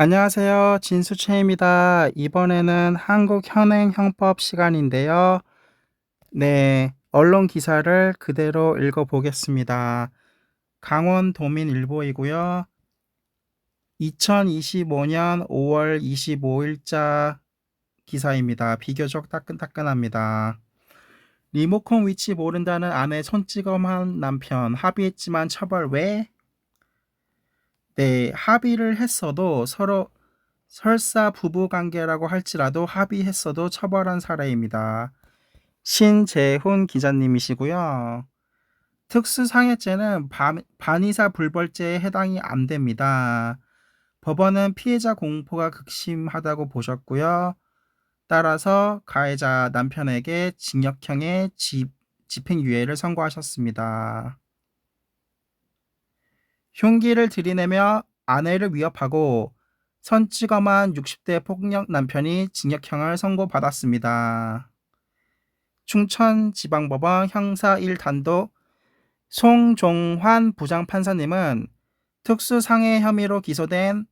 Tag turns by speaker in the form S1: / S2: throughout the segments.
S1: 안녕하세요. 진수채입니다. 이번에는 한국 현행 형법 시간인데요. 네, 언론 기사를 그대로 읽어 보겠습니다. 강원도민일보이고요. 2025년 5월 25일자 기사입니다. 비교적 따끈따끈합니다. 리모컨 위치 모른다는 아내 손찌검한 남편 합의했지만 처벌 왜? 네, 합의를 했어도 서로 설사 부부 관계라고 할지라도 합의했어도 처벌한 사례입니다. 신재훈 기자님이시고요. 특수상해죄는 반, 반의사 불벌죄에 해당이 안 됩니다. 법원은 피해자 공포가 극심하다고 보셨고요. 따라서 가해자 남편에게 징역형의 집, 집행유예를 선고하셨습니다. 흉기를 들이내며 아내를 위협하고 선찌검한 60대 폭력 남편이 징역형을 선고받았습니다. 충천지방법원 형사 1단독 송종환 부장판사님은 특수상해 혐의로 기소된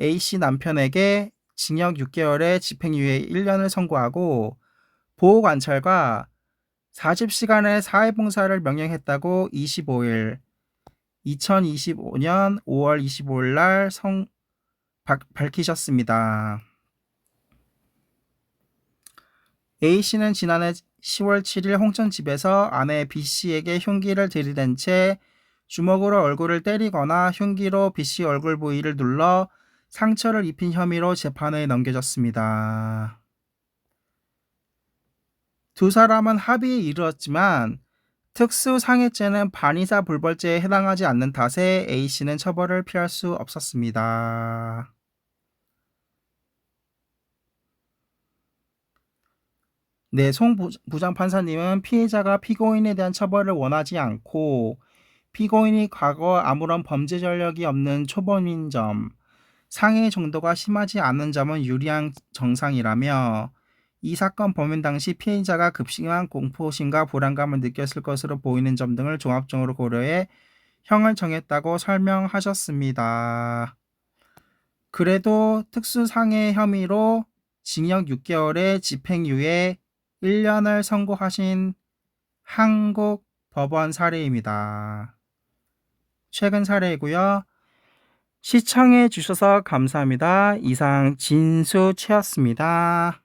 S1: A씨 남편에게 징역 6개월에 집행유예 1년을 선고하고 보호관찰과 40시간의 사회봉사를 명령했다고 25일 2025년 5월 25일 날 성, 바, 밝히셨습니다. A씨는 지난해 10월 7일 홍천 집에서 아내 B씨에게 흉기를 들이댄 채 주먹으로 얼굴을 때리거나 흉기로 B씨 얼굴 부위를 눌러 상처를 입힌 혐의로 재판에 넘겨졌습니다. 두 사람은 합의에 이르렀지만 특수상해죄는 반의사 불벌죄에 해당하지 않는 탓에 A씨는 처벌을 피할 수 없었습니다. 네, 송 부장 판사님은 피해자가 피고인에 대한 처벌을 원하지 않고 피고인이 과거 아무런 범죄 전력이 없는 초범인 점, 상해 정도가 심하지 않은 점은 유리한 정상이라며 이 사건 범행 당시 피해자가 급심한 공포심과 불안감을 느꼈을 것으로 보이는 점 등을 종합적으로 고려해 형을 정했다고 설명하셨습니다. 그래도 특수상해 혐의로 징역 6개월에 집행유예 1년을 선고하신 한국 법원 사례입니다. 최근 사례이고요. 시청해 주셔서 감사합니다. 이상 진수채였습니다.